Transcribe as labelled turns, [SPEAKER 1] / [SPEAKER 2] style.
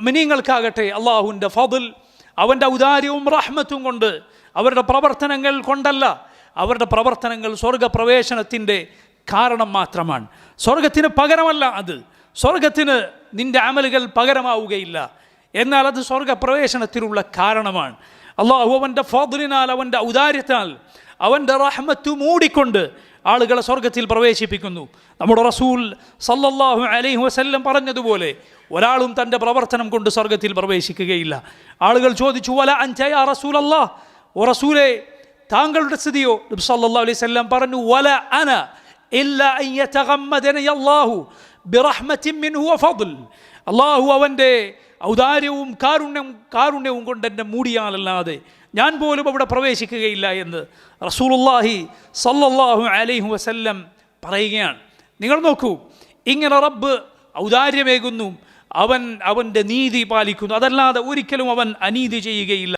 [SPEAKER 1] മിനിങ്ങൾക്കാകട്ടെ അള്ളാഹുവിന്റെ ഫതിൽ അവന്റെ ഔദാര്യവും റഹ്മത്തും കൊണ്ട് അവരുടെ പ്രവർത്തനങ്ങൾ കൊണ്ടല്ല അവരുടെ പ്രവർത്തനങ്ങൾ സ്വർഗപ്രവേശനത്തിന്റെ കാരണം മാത്രമാണ്. സ്വർഗത്തിന് പകരമല്ല അത്. സ്വർഗത്തിന് നിന്റെ അമലുകൾ പകരമാവുകയില്ല. എന്നാൽ അത് സ്വർഗപ്രവേശനത്തിനുള്ള കാരണമാണ്. അള്ളാഹു അവന്റെ ഫോദലിനാൽ അവന്റെ ഔദാര്യത്താൽ അവന്റെ റഹ്മത്ത് മൂടിക്കൊണ്ട് ആളുകളെ സ്വർഗത്തിൽ പ്രവേശിപ്പിക്കുന്നു. നമ്മുടെ റസൂൽ സല്ലല്ലാഹു അലൈഹി വസല്ലം പറഞ്ഞതുപോലെ ഒരാളും തന്റെ പ്രവർത്തനം കൊണ്ട് സ്വർഗത്തിൽ പ്രവേശിക്കുകയില്ല. ആളുകൾ ചോദിച്ചു വല അഞ്ചയ റസൂൽ അല്ലാ ഓ റസൂലെ താങ്കളുടെ സ്ഥിതിയോ? സല്ലല്ലാഹു അലൈഹി വസല്ലം പറഞ്ഞു വല അന. ഇല്ല അല്ലാഹു ബിറഹ്മത്തിൻ മിൻഹു വഫضൽ അല്ലാഹു അവന്റെ ഔദാര്യവും കാരുണ്യവും കാരുണ്യവും കൊണ്ട് എന്നെ മൂടിയാലല്ലാതെ ഞാൻ പോലും അവിടെ പ്രവേശിക്കുകയില്ല എന്ന് റസൂലുള്ളാഹി സല്ലല്ലാഹു അലൈഹി വസല്ലം പറയുകയാണ്. നിങ്ങൾ നോക്കൂ ഇങ്ങനെ റബ്ബ് ഔദാര്യമേകുന്നു അവൻ അവന്റെ നീതി പാലിക്കുന്നു. അതല്ലാതെ ഒരിക്കലും അവൻ അനീതി ചെയ്യുകയില്ല.